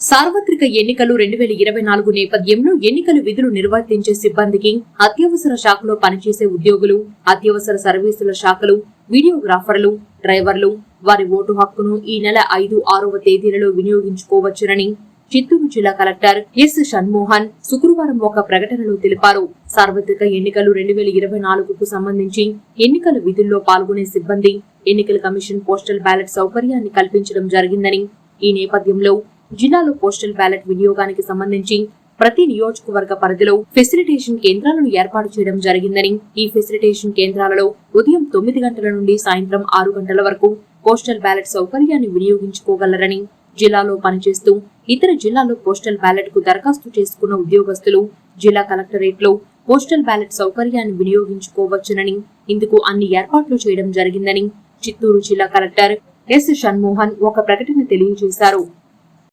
సార్వత్రిక ఎన్నికలు రెండు వేల ఇరవై నాలుగు నేపథ్యంలో ఎన్నికలు విధులు నిర్వర్తించే సిబ్బందికి అత్యవసర శాఖలో పనిచేసే ఉద్యోగులు అత్యవసర సర్వీసుల శాఖలు వీడియోగ్రాఫర్లు డ్రైవర్లు వారి ఓటు హక్కును ఈ నెల ఐదు ఆరవ తేదీలలో వినియోగించుకోవచ్చునని చిత్తూరు జిల్లా కలెక్టర్ ఎస్ షణ్మోహన్ శుక్రవారం ఒక ప్రకటనలో తెలిపారు. సార్వత్రిక ఎన్నికలు రెండు వేల ఇరవై నాలుగుకు సంబంధించి ఎన్నికల విధుల్లో పాల్గొనే సిబ్బంది ఎన్నికల కమిషన్ పోస్టల్ బ్యాలెట్ సౌకర్యాన్ని కల్పించడం జరిగిందని ఈ నేపథ్యంలో జిల్లాలో పోస్టల్ బ్యాలెట్ వినియోగానికి సంబంధించి ప్రతి నియోజకవర్గ పరిధిలో ఫెసిలిటేషన్ కేంద్రాలను ఏర్పాటు చేయడం జరిగిందని ఈ ఫెసిలిటేషన్ కేంద్రాలలో ఉదయం తొమ్మిది గంటల నుండి సాయంత్రం ఆరు గంటల వరకు పోస్టల్ బ్యాలెట్ సౌకర్యాన్ని వినియోగించుకోగలరని జిల్లాలో పనిచేస్తూ ఇతర జిల్లాలో పోస్టల్ బ్యాలెట్కు దరఖాస్తు చేసుకున్న ఉద్యోగస్తులు జిల్లా కలెక్టరేట్లో పోస్టల్ బ్యాలెట్ సౌకర్యాన్ని వినియోగించుకోవచ్చునని ఇందుకు అన్ని ఏర్పాట్లు చేయడం జరిగిందని చిత్తూరు జిల్లా కలెక్టర్ ఎస్. షణ్మోహన్ ఒక ప్రకటన తెలియజేశారు.